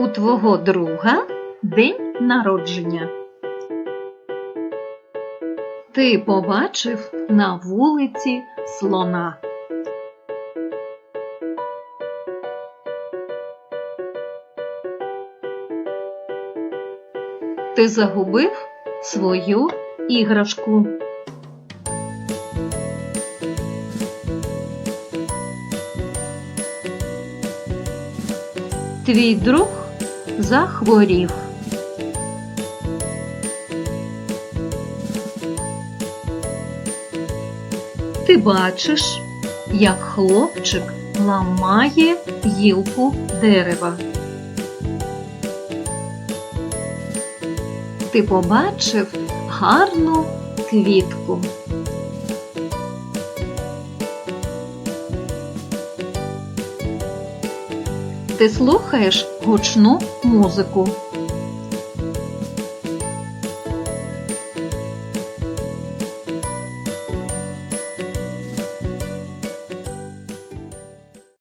У твого друга день народження. Ти побачив на вулиці слона. Ти загубив свою іграшку. Твій друг захворів. Ти бачиш, як хлопчик ламає гілку дерева. Ти побачив гарну квітку. Ти слухаєш гучну музику.